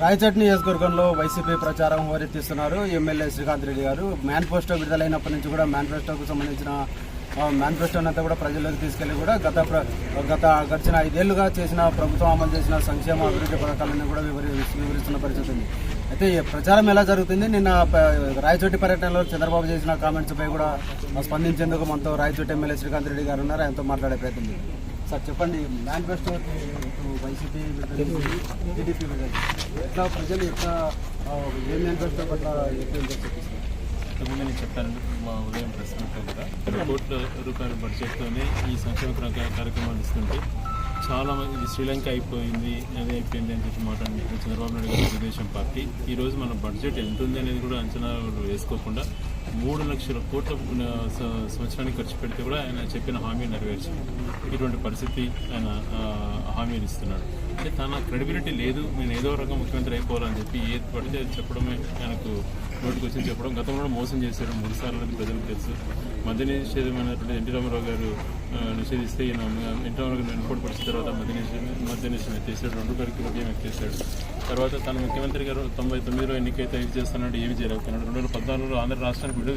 రాయచట్ని నియోజకవర్గంలో వైసీపీ ప్రచారం హోరెత్తిస్తున్నారు ఎమ్మెల్యే శ్రీకాంత్ రెడ్డి గారు. మేనిఫెస్టో విడుదలైనప్పటి నుంచి కూడా మేనిఫెస్టోకు సంబంధించిన ఆ, మేనిఫెస్టోని అంతా కూడా ప్రజల్లోకి తీసుకెళ్ళి కూడా గత ప్ర- గత గడిచిన ఐదేళ్ళుగా చేసిన ప్రభుత్వం అమలు చేసిన సంక్షేమ అభివృద్ధి పథకాలను కూడా వివరి వివరిస్తున్న పరిస్థితి ఉంది. అయితే ఈ ప్రచారం ఎలా జరుగుతుంది? నిన్న రాయచోటి పర్యటనలో చంద్రబాబు చేసిన కామెంట్స్పై కూడా స్పందించేందుకు మనతో రాయచోటి ఎమ్మెల్యే శ్రీకాంత్ రెడ్డి గారు ఉన్నారు. ఆయనతో మాట్లాడే ప్రయత్నం సార్ చెప్పండి. మేనిఫెస్టో వైసీపీ టీడీపీ ఎట్లా ప్రజలు ఎట్లా ఏ మేనిఫెస్టో పట్ల ఎక్కువ నేను చెప్పాను మా ఉదయం ప్రెస్ కూడా. కోట్ల రూపాయల బడ్జెట్తోనే ఈ సంక్షేమ కార్యక్రమాలు ఇస్తుంటే చాలా మంది శ్రీలంక అయిపోయింది అది అయిపోయింది అని చెప్పి మాట్లాడి చంద్రబాబు నాయుడు గారి తెలుగుదేశం పార్టీ. ఈరోజు మన బడ్జెట్ ఎంత ఉంది అనేది కూడా అంచనా వేసుకోకుండా మూడు లక్షల కోట్ల సంవత్సరానికి ఖర్చు పెడితే కూడా ఆయన చెప్పిన హామీ నెరవేర్చారు ఇటువంటి పరిస్థితి ఆయన హామీని హామీలు ఇస్తున్నాడు. అంటే తన క్రెడిబిలిటీ లేదు నేను ఏదో రకం ముఖ్యమంత్రి అయిపోవాలని చెప్పి ఏది పడితే చెప్పడమే ఆయనకు నోటికి వచ్చి చెప్పడం. గతంలో కూడా మోసం చేశారు మూడు సార్లు ప్రజలకు తెలుసు. మద్య నిషేధమైనటువంటి ఎన్టీ రామారావు గారు నిషేధిస్తే ఈయన ఎన్టీ రామారావు గారు ఎన్నిపోటు పరిచిన తర్వాత మద్య నిషేధం మద్య నిషేధం ఎత్తేసాడు రెండు గారికి ఉదయం ఎత్తేసాడు తర్వాత తన ముఖ్యమంత్రి గారు తొంభై తొమ్మిదిలో ఎన్నికైతే ఇది చేస్తున్నాడు ఏమి చేయలేకపోతున్నాడు రెండు వేల పద్నాలుగులో ఆంధ్ర రాష్ట్రానికి విడి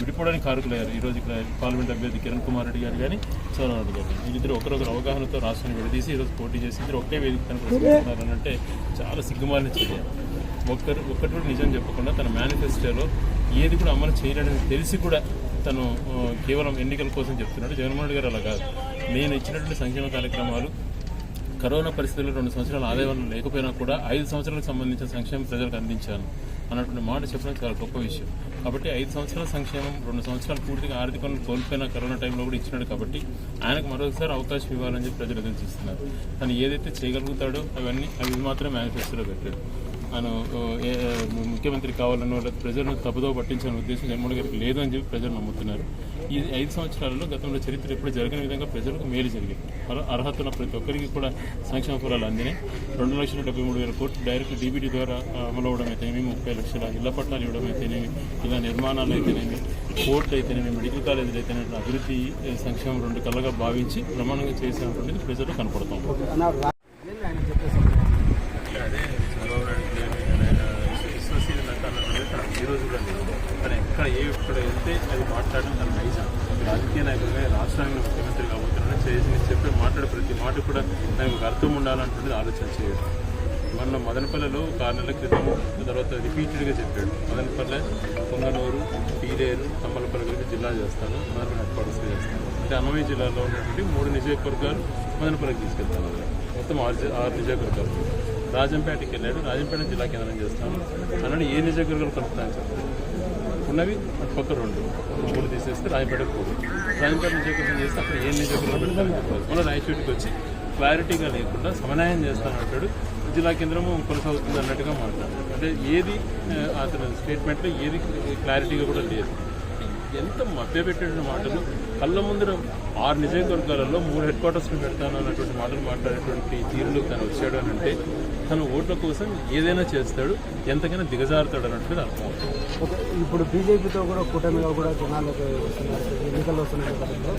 విడిపోవడానికి కారుకులయ్యారు. ఈ రోజు ఇక్కడ పార్లమెంట్ అభ్యర్థి కిరణ్ కుమార్ రెడ్డి గారు కానీ సోనారెడ్డి నాయుడు గారు వీళ్ళిద్దరు ఒకరొకరు అవగాహనతో రాష్ట్రాన్ని విడదీసి ఈరోజు పోటీ చేసి ఇద్దరు ఒకే వేదిక కనుక అంటే చాలా సిగ్గుమాలిన చర్య. ఒక్కరు ఒక్కటి కూడా నిజం చెప్పకుండా తన మేనిఫెస్టోలో ఏది కూడా అమలు చేయలేదని తెలిసి కూడా తను కేవలం ఎన్నికల కోసం చెప్తున్నాడు. జగన్మోహన్ రెడ్డి గారు అలా కాదు. నేను ఇచ్చినటువంటి సంక్షేమ కార్యక్రమాలు కరోనా పరిస్థితుల్లో రెండు సంవత్సరాలు ఆదాయం లేకపోయినా కూడా ఐదు సంవత్సరాలకు సంబంధించిన సంక్షేమం ప్రజలకు అందించాను అన్నటువంటి మాట చెప్పడం చాలా గొప్ప విషయం. కాబట్టి ఐదు సంవత్సరాల సంక్షేమం రెండు సంవత్సరాలు పూర్తిగా ఆర్థికంగా కోల్పోయిన కరోనా టైంలో కూడా ఇచ్చినాడు కాబట్టి ఆయనకు మరొకసారి అవకాశం ఇవ్వాలని చెప్పి ప్రజలు ఎదురు చూస్తున్నారు. తను ఏదైతే చేయగలుగుతాడో అవన్నీ అవి మాత్రమే మేనిఫెస్టోలో పెట్టాడు. ఆయన ముఖ్యమంత్రి కావాలనో లేదా ప్రజలను తప్పుదో పట్టించాలనే ఉద్దేశం జగన్మోహన్ గారికి లేదని చెప్పి ప్రజలు నమ్ముతున్నారు. ఈ ఐదు సంవత్సరాలలో గతంలో చరిత్ర ఎప్పుడు జరగని విధంగా ప్రజలకు మేలు జరిగింది. అర్హత ఉన్న ప్రతి ఒక్కరికి కూడా సంక్షేమ ఫలాలు అందినాయి. రెండు లక్షల డెబ్బై మూడు వేల కోట్లు డైరెక్ట్ డీబీటీ ద్వారా అమలు అవడం అయితేనేమి ముప్పై లక్షల ఇళ్ళ పట్టాలు ఇవ్వడం అయితేనేమి ఇలా నిర్మాణాలు అయితేనేమి కోర్టు అయితేనేమి మెడికల్ కాలేజీలు అయితేనేమి అభివృద్ధి సంక్షేమం రెండు కళ్ళగా భావించి ప్రమాణంగా చేసినటువంటిది ప్రజలు కనపడుతుంది. దానికి ఒక అర్థం ఉండాలంటున్నది ఆలోచన చేయడం. మొన్న మదనపల్లెలో ఒక ఆరు నెలల క్రితం తర్వాత రిపీటెడ్గా చెప్పాడు. మదనపల్లె పొంగనూరు పీలేరు తమ్మలపల్లి కలిపి జిల్లా చేస్తాను మదనపల్లి హెడ్ క్వార్టర్స్గా చేస్తాను. అంటే అన్నమయ్య జిల్లాలో ఉన్నటువంటి మూడు నియోజకవర్గాలు మదనపల్లికి తీసుకెళ్తాను మొత్తం ఆరు ఆరు నియోజకవర్గాలు. రాజంపేటకి వెళ్ళాడు. రాజంపేట జిల్లా కేంద్రం చేస్తాను. అన్నాడు ఏ నియోజకవర్గాలు కలుపుతాను చెప్పాడు. ఉన్నవి అటు పక్క రెండు. మూడు తీసేస్తే రాజంపేటకు పోదు. రాజంపేట నియోజకవర్గం చేస్తే అక్కడ ఏ నియోజకవర్గం పెడతాను చెప్పాలి మళ్ళీ రాయచోటికి వచ్చి క్లారిటీగా లేకుండా సమన్వయం చేస్తానంటాడు జిల్లా కేంద్రము కొనసాగుతుంది అన్నట్టుగా మాట్లాడాడు అంటే ఏది అతని స్టేట్మెంట్లో ఏది క్లారిటీగా కూడా లేదు. ఎంత మభ్యపెట్టిన మాటలు. కళ్ళ ముందర ఆరు నియోజకవర్గాలలో మూడు హెడ్ క్వార్టర్స్ని పెడతాను అన్నటువంటి మాటలు మాట్లాడేటువంటి తీరులో తను వచ్చాడు అని అంటే తను ఓట్ల కోసం ఏదైనా చేస్తాడు ఎంతకైనా దిగజారుతాడు అన్నట్టుగా అర్థం అవుతుంది. ఓకే ఇప్పుడు బీజేపీతో కూడా కూటమిగా కూడా జనాలకు వస్తున్నారు ఎన్నికలు వస్తున్న నేపథ్యంలో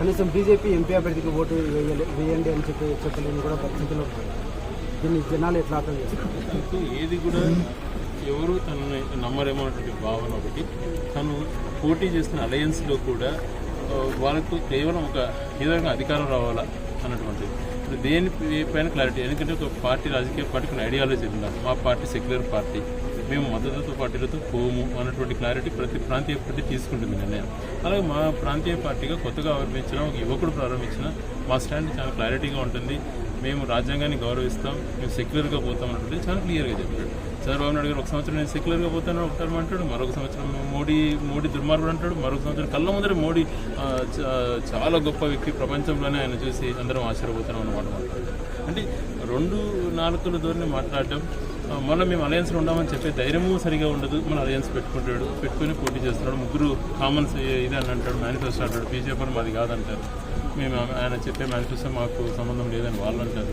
కనీసం బీజేపీ ఎంపీ అభ్యర్థికి ఓటు వేయండి అని చెప్పి చెప్పలేని కూడా పరిస్థితిలో ఉన్నారు దీన్ని జనాలు ఎట్లా అర్థం చేస్తారు ఏది కూడా ఎవరు తనని నమ్మరేమో అన్నటువంటి భావన ఒకటి. తను పోటీ చేసిన అలయన్స్లో కూడా వాళ్ళకు కేవలం ఒక ఏదో అధికారం రావాలా అన్నటువంటిది. ఇప్పుడు దేని పైన క్లారిటీ? ఎందుకంటే ఒక పార్టీ రాజకీయ పార్టీకి కొన్ని ఐడియాలజీ ఉండాలి మా పార్టీ సెక్యులర్ పార్టీ. మేము మద్దతుతో పార్టీలతో పోము అన్నటువంటి క్లారిటీ ప్రతి ప్రాంతీయ పార్టీ తీసుకుంటుంది నిర్ణయం. అలాగే మా ప్రాంతీయ పార్టీగా కొత్తగా ఆరంభించిన ఒక యువకుడు ప్రారంభించిన మా స్టాండ్ చాలా క్లారిటీగా ఉంటుంది. మేము రాజ్యాంగాన్ని గౌరవిస్తాం మేము సెక్యులర్గా పోతాం అంటే చాలా క్లియర్గా చెప్పాడు. చంద్రబాబు నాయుడు గారు ఒక సంవత్సరం నేను సెక్యులర్గా పోతాను ఒక అంటాడు మరొక సంవత్సరం మోడీ మోడీ దుర్మార్గుడు అంటాడు మరొక సంవత్సరం కళ్ళ ముందర మోడీ చ- చాలా గొప్ప వ్యక్తి ప్రపంచంలోనే ఆయన చూసి అందరం ఆశ్చర్యపోతున్నాం అన్నమాట మాట్లాడాడు అంటే రెండు నాలుగుల ధోరణి మాట్లాడటం ఆ, మొన్న మేము అలయన్స్లో ఉండమని చెప్పే ధైర్యము సరిగా ఉండదు. మన అలయన్స్ పెట్టుకుంటాడు పెట్టుకుని పోటీ చేస్తున్నాడు. ముగ్గురు కామన్స్ ఇది అని అంటాడు మేనిఫెస్టో అంటాడు. బీజేపీ మాది కాదంటారు. మేము ఆయన చెప్పే మేనిఫెస్టో మాకు సంబంధం లేదని వాళ్ళు అంటారు.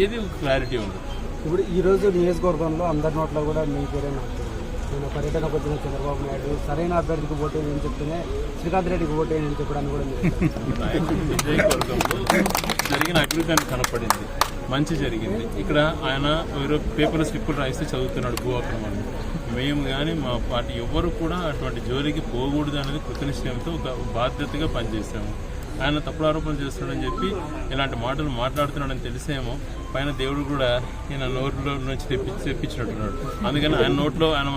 ఏది క్లారిటీ ఉండదు ఇప్పుడు ఈ రోజు నియోజకవర్గంలో అందరి నోట్లో కూడా మీ పేరే నడుస్తుంది నిన్న పర్యటనకు వచ్చిన చంద్రబాబు నాయుడు సరైన అభ్యర్థికి ఓటు వేయని చెప్తూనే శ్రీకాంత్ రెడ్డికి ఓటు వేయని చెప్పడానికి కూడా జరిగిన అభివృద్ధి అని కనపడింది. మంచి జరిగింది. ఇక్కడ ఆయన ఎవరో పేపర్ స్లిప్పులు రాయిస్తే చదువుతున్నాడు భూ ఆక్రమణలు మేము కానీ మా పార్టీ ఎవ్వరు కూడా అటువంటి జోలికి పోకూడదు అనేది కృతనిశ్చయంతో ఒక బాధ్యతగా పనిచేసాము ఆయన తప్పుడు ఆరోపణలు చేస్తున్నాడని చెప్పి ఇలాంటి మాటలు మాట్లాడుతున్నాడని తెలిసేమో పైన దేవుడు కూడా ఈయన నోట్లో నుంచి తెప్పించి తెప్పించినట్టున్నాడు. అందుకని ఆయన నోట్లో ఆయన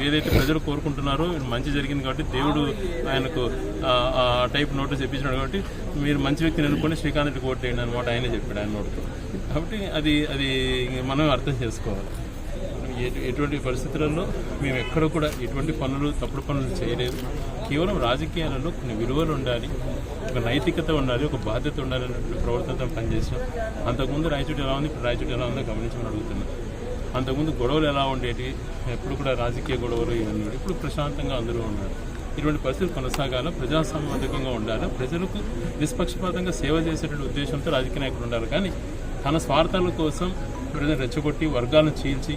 ఏదైతే ప్రజలు కోరుకుంటున్నారో మంచి జరిగింది కాబట్టి దేవుడు ఆయనకు ఆ- టైప్ నోట్లు చెప్పించినాడు కాబట్టి మీరు మంచి వ్యక్తిని అనుకుని శ్రీకాంత్ రెడ్డి కోట్ వేయండి అనమాట ఆయనే చెప్పాడు ఆయన నోట్లో. కాబట్టి అది అది మనం అర్థం చేసుకోవాలి. ఎటువంటి పరిస్థితులలో మేము ఎక్కడ కూడా ఎటువంటి పనులు తప్పుడు పనులు చేయలేదు. కేవలం రాజకీయాలలో కొన్ని విలువలు ఉండాలి ఒక నైతికత ఉండాలి ఒక బాధ్యత ఉండాలి అన్నటువంటి ప్రవర్తనతో పనిచేసాం అంతకుముందు రాయచూటి ఎలా ఉంది? ఇప్పుడు రాయచూటి ఎలా ఉందో గమనించమని అడుగుతున్నాం. అంతకుముందు గొడవలు ఎలా ఉండేవి ఎప్పుడు కూడా రాజకీయ గొడవలు ఇవన్నీ ఇప్పుడు ప్రశాంతంగా అందరూ ఉన్నారు. ఇటువంటి పరిస్థితులు కొనసాగాల? ప్రజాసంబంధకంగా ఉండాలి? ప్రజలకు నిష్పక్షపాతంగా సేవ చేసేటువంటి ఉద్దేశంతో రాజకీయ నాయకులు ఉండాలి. కానీ తన స్వార్థాల కోసం ప్రజలు రెచ్చగొట్టి వర్గాలను చీల్చి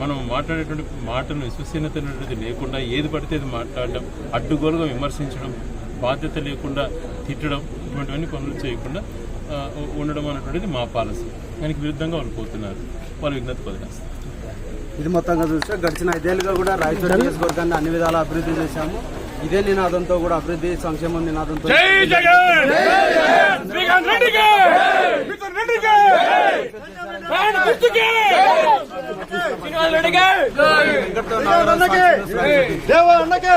మనం మాట్లాడేటువంటి మాటను విశ్వసనీయత అనేటువంటిది లేకుండా ఏది పడితే అది మాట్లాడడం అడ్డుగోలుగా విమర్శించడం బాధ్యత లేకుండా తిట్టడం ఇటువంటివన్నీ పనులు చేయకుండా ఉండడం అనేటువంటిది మా పాలసీ. దానికి విరుద్ధంగా వాళ్ళు పోతున్నారు. వాళ్ళు విజ్ఞత వదిలేస్తారు ఇది మొత్తంగా చూస్తే గడిచిన ఐదేళ్ళుగా కూడా రాయచూరు నియోజకవర్గాన్ని అన్ని విధాలా అభివృద్ధి చేశాము. ఇదే నినాదంతో కూడా అభివృద్ధి సంక్షేమం నినాదంతో శ్రీకాంత్ రెడ్డికి మిథున్ రెడ్డికి ఫ్యాన్ గుర్తుకి శాసనసభ దేవ అన్నకి